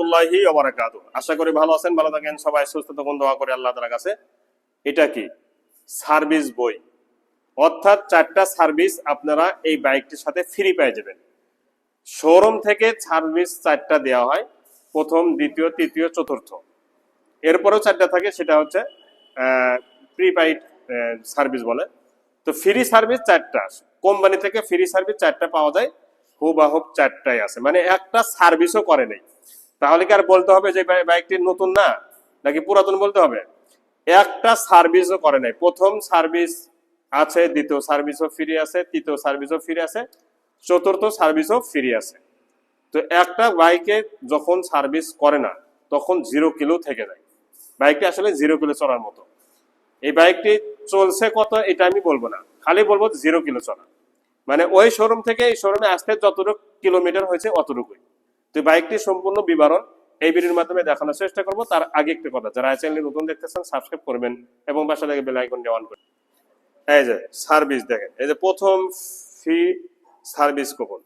রহমতুল্লাহি ওবারাকাতু আশা করি ভালো আছেন, ভালো থাকেন, সবাই সুস্থ থাকুন, দোয়া করে আল্লাহ তাআলার কাছে। এটা কি? সার্ভিস বই। অর্থাৎ চারটা সার্ভিস আপনারা এই বাইকটির সাথে ফ্রি পেয়ে যাবেন। শোরুম থেকে সার্ভিস চারটা দেওয়া হয়, প্রথম, দ্বিতীয়, তৃতীয়, চতুর্থ। এরপরেও চারটা থাকে, সেটা হচ্ছে প্রিপাইড সার্ভিস বলে। তো ফ্রি সার্ভিস চারটা কোম্পানি থেকে ফ্রি সার্ভিস চারটা পাওয়া যায় হুবাহুব চারটাই আছে। মানে একটা সার্ভিসও করে নেই। তাহলে কি আর বলতে হবে যে বাইকটি নতুন না? নাকি পুরাতন বলতে হবে? একটা সার্ভিসও করে নাই। প্রথম সার্ভিস আছে, দ্বিতীয় সার্ভিসও ফ্রি আছে, তৃতীয় সার্ভিসও ফ্রি আছে, চতুর্থ সার্ভিসও ফ্রি আছে। তো একটা বাইকে যখন সার্ভিস করে না, তখন জিরো কিলো থেকে যায়। বাইকটি আসলে জিরো কিলো চলার মতো। এই বাইকটি চলছে কত, এটা আমি বলব না। খালি বলব জিরো কিলো চলা মানে ওই শোরুম থেকে এই শোরুমে আসতে যতটুকু কিলোমিটার হয়েছে, অতটুকুই। তো বাইকটি সম্পূর্ণ বিবরণ এই ভিডিওর মাধ্যমে দেখানোর চেষ্টা করব। তার আগে একটা কথা, যারা চ্যানেলে নতুন দেখতেছেন সাবস্ক্রাইব করবেন এবং বাসা থেকে বেল আইকনটি অন করবেন। এই যে সার্ভিস দেখেন, এই যে প্রথম ফি সার্ভিস কুপন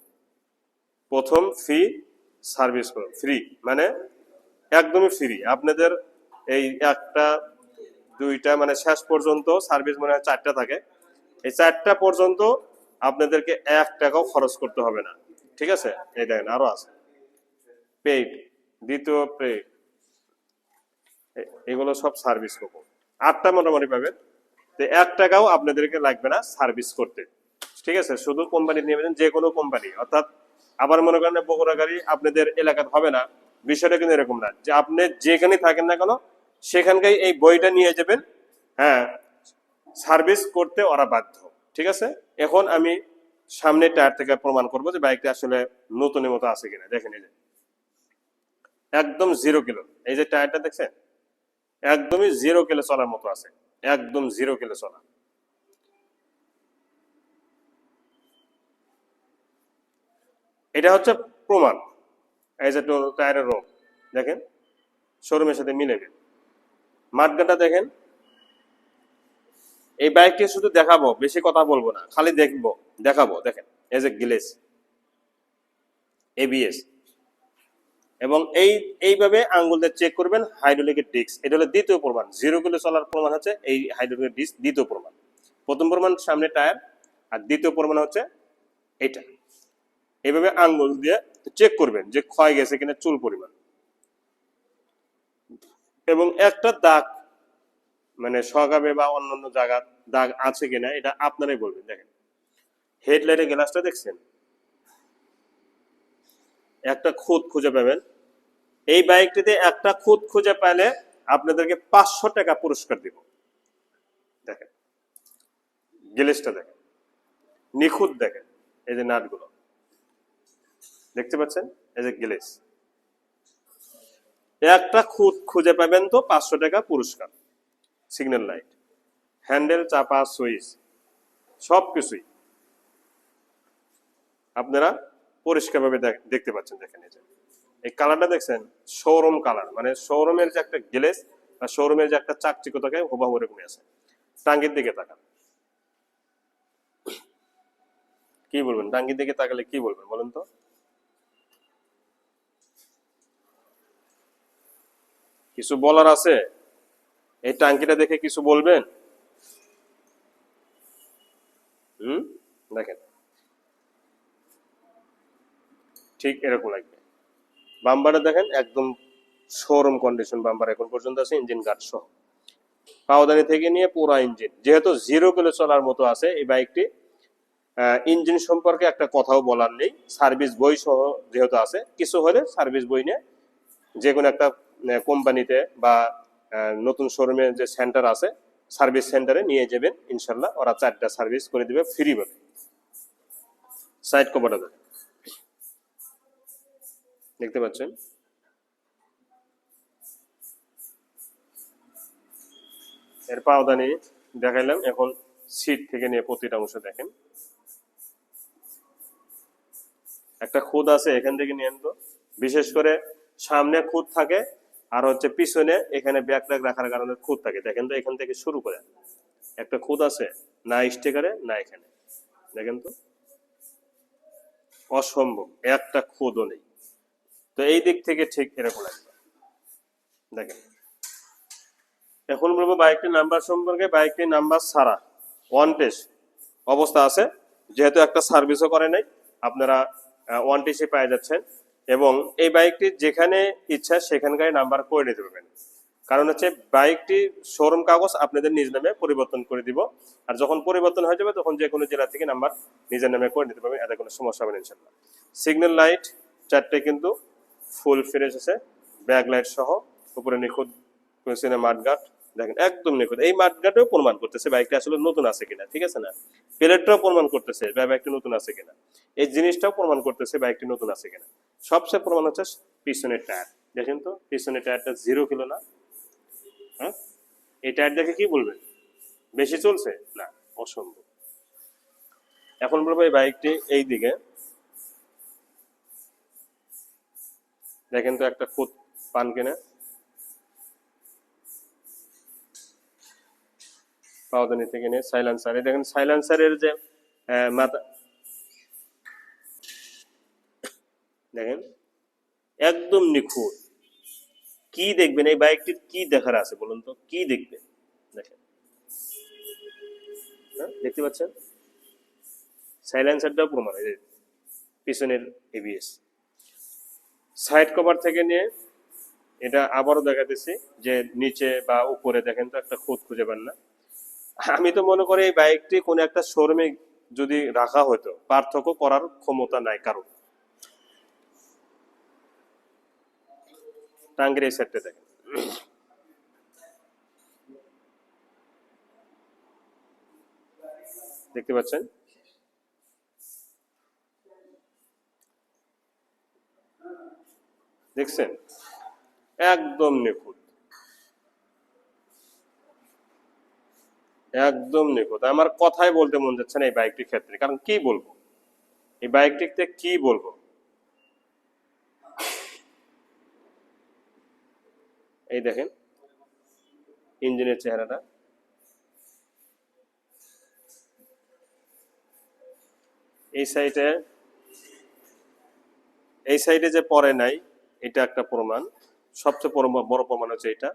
প্রথম ফি সার্ভিস কুপন ফ্রি মানে একদমই ফ্রি আপনাদের এই একটা, দুইটা মানে শেষ পর্যন্ত সার্ভিস মনে হয় চারটা থাকে। এই চারটা পর্যন্ত আপনাদেরকে এক টাকাও খরচ করতে হবে না। ঠিক আছে? এই দেখেন, আরও আছে। পেইড, দ্বিতীয় পেইড। এগুলো সব সার্ভিস কুপন আটটা মোটামুটি পাবেন। তো এক টাকাও আপনাদেরকে লাগবে না সার্ভিস করতে। ঠিক আছে? শুধু কোম্পানি নিয়ে নেবেন, যে কোনো কোম্পানি। অর্থাৎ আবার মনে করেন বগুড়া গাড়ি আপনাদের এলাকাতে হবে না। বিষয়টা কিন্তু এরকম না যে আপনি যেখানে থাকেন না কেন সেখানকার এই বইটা নিয়ে যাবেন। হ্যাঁ সার্ভিস করতে ওরা বাধ্য। ঠিক আছে? এখন আমি সামনে টায়ার থেকে প্রমাণ করব যে বাইকটা আসলে নতুনের মতো আছে কিনা। দেখে এই যে একদম জিরো কিলো এই যে টায়ারটা দেখছেন? একদমই জিরো কিলো চলার মতো আছে। একদম জিরো কিলো চলা এটা হচ্ছে প্রমাণ। এই যে টায়ারের রং, দেখেন? শোরুমের সাথে মিলে গেল মাঠগাটা দেখেন? এই বাইকটি শুধু দেখাবো, বেশি কথা বলব না, খালি দেখব, দেখাবো, দেখেন। এই যে গিলেস এবিএস এবং এই, এইভাবে আঙ্গুল দিয়ে চেক করবেন হাইড্রোলিকের ডিস্ক এটা হলো দ্বিতীয় প্রমাণ। জিরো কিলো চলার প্রমাণ হচ্ছে এই হাইড্রোলিকের ডিস্ক দ্বিতীয় প্রমাণ। প্রথম প্রমাণ সামনে টায়ার আর দ্বিতীয় প্রমাণ হচ্ছে এটা। এইভাবে আঙ্গুল দিয়ে চেক করবেন যে ক্ষয় গেছে কিনা চুল পরিমাণ। এবং একটা দাগ মানে সগাবে বা অন্যান্য জায়গা দাগ আছে কিনা, এটা আপনারাই বলবেন। দেখেন হেডলাইটের গ্লাসটা দেখছেন? একটা খুঁত খুঁজে পাবেন। এই বাইকটিতে একটা খুঁত খুঁজে পেলে আপনাদেরকে পাঁচশো টাকা পুরস্কার দিব। দেখেন। গ্লেসটা দেখেন। নিখুঁত দেখেন এই যে নাটগুলো। দেখতে পাচ্ছেন? এই যে গ্লেস। একটা খুঁত খুঁজে পাবেন তো পাঁচশো টাকা পুরস্কার। সিগন্যাল লাইট, হ্যান্ডেল, চাপা, সুইচ সব কিছুই আপনারা পরিষ্কারভাবে দেখ- দেখতে পাচ্ছেন দেখেন এই যে। এই কালারটা দেখছেন? Showroom colour. মানে শোরুমের যে একটা গ্লেস আর শোরুমের যে একটা চাকচিক্য থাকে হুবাহু এরকমই আছে। টাঙ্গির দিকে তাকান। কি বলবেন? টাঙ্গির দিকে তাকালে কি বলবেন বলেন তো? কিছু বলার আছে? এই টাঙ্কিটা দেখে কিছু বলবেন? হুম? দেখেন। ঠিক এরকম লাগবে। বাম্বারে দেখেন, একদম শোরুম কন্ডিশন বাম্বার এখন পর্যন্ত আছে ইঞ্জিন গার্ড সহ। পাওদানি থেকে নিয়ে পুরো ইঞ্জিন যেহেতু জিরো কিলো চলার মতো আছে, এই বাইকটি ইঞ্জিন সম্পর্কে একটা কথাও বলার নেই। সার্ভিস বই সহ যেহেতু আছে, কিছু হলে সার্ভিস বই নিয়ে যে কোনো একটা কোম্পানিতে বা নতুন শোরুমে যে সেন্টার আছে সার্ভিস সেন্টারে নিয়ে যাবেন, ইনশাল্লাহ। ওরা চারটা সার্ভিস করে দিবে ফ্রি ভাবে। সাইড কভারটা দেখেন। দেখতে পাচ্ছেন? এর পাওদানি দেখাইলাম, এখন সিট থেকে নিয়ে প্রতিটা অংশ দেখেন। একটা খুদ আছে এখান থেকে নিয়ে তো বিশেষ করে সামনে খুদ থাকে, আর হচ্ছে পিছনে এখানে ব্যাক ট্যাক রাখার কারণে খুদ থাকে। দেখেন তো, এখান থেকে শুরু করে। একটা খুদ আছে, না স্টিকারে, না এখানে। দেখেন তো? অসম্ভব, একটা খুদও নেই। তো এই দিক থেকে ঠিক এরকম লাগবে। দেখেন। এখন বলব বাইকটির নাম্বার সম্পর্কে, বাইকটির নাম্বার সারা ওয়ান টেস্ট অবস্থা আছে। যেহেতু একটা সার্ভিসও করে নাই, আপনারা ওয়ান টেস্টে পেয়ে যাচ্ছেন। এবং এই বাইকটি যেখানে ইচ্ছা সেখানকার নাম্বার করে নিতে পারবেন। কারণ হচ্ছে বাইকটি শোরুম কাগজ আপনাদের নিজ নামে পরিবর্তন করে দিব। আর যখন পরিবর্তন হয়ে যাবে, তখন যে কোনো জেলা থেকে নাম্বার নিজের নামে করে নিতে পারবেন, এতে কোনো সমস্যা হবে না ইনশাল্লাহ সিগন্যাল লাইট চারটে কিন্তু ফুল ফ্রেশ আছে ব্যাক লাইট সহ, উপরে নিখুঁত পেছনে মাঠঘাট দেখেন, একদম নিখুঁত। এই মাঠঘাটেও প্রমাণ করতেছে বাইকটা আসলে নতুন আছে কিনা, ঠিক আছে না? প্লেটটাও প্রমাণ করতেছে বাইকটি নতুন আছে কিনা। এই জিনিসটাও প্রমাণ করতেছে বাইকটি নতুন আছে কিনা। সবচেয়ে প্রমাণ হচ্ছে পিছনের টায়ার। দেখেন তো, পিছনের টায়ারটা জিরো কিলো না? হ্যাঁ? এই টায়ার দেখে কি বলবেন বেশি চলছে? না, অসম্ভব। এখন বলব এই বাইকটি এই দিকে দেখেন তো একটা খুদ পান কিনা। পাওদানি থেকে নিয়ে সাইলেন্সার এই দেখেন সাইলেন্সারের যে মাথা দেখেন? একদম নিখুঁত। কি দেখবেন? এই বাইকটির কি দেখার আছে বলুন তো? কি দেখবেন? দেখেন। হ্যাঁ, দেখতে পাচ্ছেন? সাইলেন্সারটাও প্রমাণ পিছনের এবিএস সাইড কভার থেকে নিয়ে এটা আবারও দেখাতেছি যে নিচে বা উপরে দেখেন তো একটা খুঁত খুঁজে পান না। আমি তো মনে করি এই বাইকটি কোনো একটা শোরুমে যদি রাখা হতো, পার্থক্য করার ক্ষমতা নাই কারণ টাঙ্গের এই সেটটা দেখেন। দেখতে পাচ্ছেন? দেখছেন? একদম নিখুঁত। একদম নিখুঁত। আমার কথাই বলতে মন যাচ্ছে না এই বাইকটির ক্ষেত্রে। কারণ কি বলব? এই বাইকটিতে কি বলব? এই দেখেন, ইঞ্জিনের চেহারাটা। এই সাইডে এই সাইডে যে পরে নাই এটা একটা প্রমাণ। সবচেয়ে বড় প্রমাণ হচ্ছে এটা।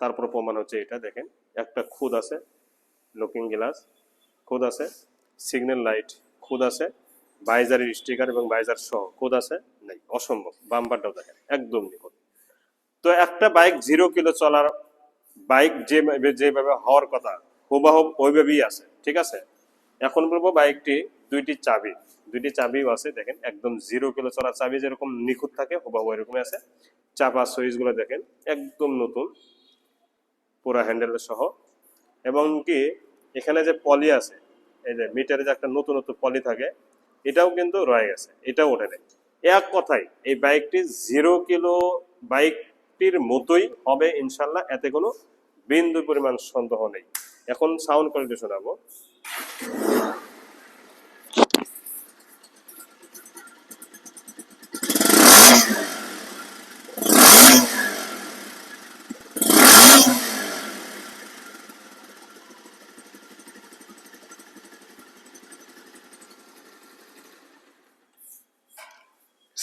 তারপর প্রমাণ হচ্ছে এটা, দেখেন। একটা খুদ আছে লুকিং গ্লাস খুদ আছে সিগন্যাল লাইট খুদ আছে বাইজারের স্টিকার এবং বাইজার সহ খুদ আছে, নেই, অসম্ভব, বাম্পারটাও দেখেন, একদম নিখুঁত। তো একটা বাইক জিরো কিলো চলার বাইক যে যেভাবে হওয়ার কথা হুবাহুব ওইভাবেই আছে, ঠিক আছে? এখন বলব বাইকটি দুইটি চাবি। দুইটি চাবিও আছে, দেখেন, একদম জিরো কিলো চলার চাবি যেরকম নিখুঁত থাকে, হুবাহু এরকমই আছে। চাপা সুইচগুলো দেখেন, একদম নতুন, পুরা হ্যান্ডেল সহ। এবং কি, এখানে যে পলি আছে, এই যে মিটারে যে একটা নতুন নতুন পলি থাকে, এটাও কিন্তু রয়ে গেছে, এটাও ওঠে নেই। এক কথাই এই বাইকটি জিরো কিলো বাইকটির মতোই হবে ইনশাল্লাহ এতে কোনো বিন্দু পরিমাণ সন্দেহ নেই। এখন সাউন্ড কোয়ালিটি শোনাবো।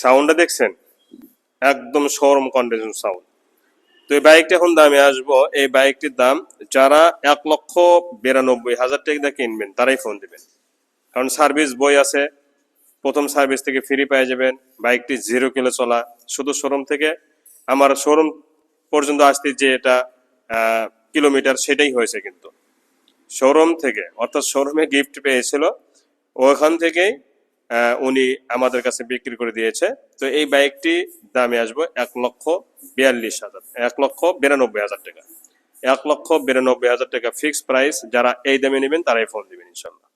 সাউন্ডটা দেখছেন? একদম শোরুম কন্ডিশন সাউন্ড তো এই বাইকটা এখন দামে আসব। এই বাইকটির দাম যারা এক লক্ষ বিরানব্বই হাজার টাকা কিনবেন, তারাই ফোন দিবেন। কারণ সার্ভিস বই আছে, প্রথম সার্ভিস থেকে ফ্রি পেয়ে যাবেন। বাইকটি জিরো কিলো চলা। শুধু শোরুম থেকে, আমার শোরুম পর্যন্ত আসতে যে এটা কিলোমিটার সেটাই হয়েছে কিন্তু। শোরুম থেকে, অর্থাৎ শোরুমে গিফট পেয়েছিল, ওখান থেকেই উনি আমাদের কাছে বিক্রি করে দিয়েছে। তো এই বাইকটি দামে আসব এক লক্ষ বিয়াল্লিশ হাজার, এক লক্ষ বিরানব্বই হাজার টাকা। এক লক্ষ বিরানব্বই হাজার টাকা ফিক্সড প্রাইস যারা এই দামে নেবেন তারাই ফোন দিবেন, ইনশাল্লাহ।